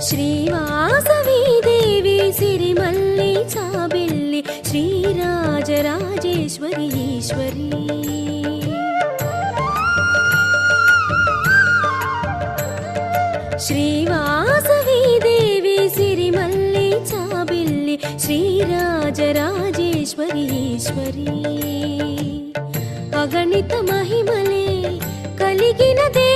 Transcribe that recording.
శ్రీవాసవి దేవి సిరిమల్లి చాబిల్లి శ్రీరాజరాజేశ్వరి ఈశ్వరి. శ్రీవాసవి దేవి సిరిమల్లి చాబిల్లి శ్రీరాజరాజేశ్వరి ఈశ్వరి. అగణిత మహిమలే కలిగిన దేవి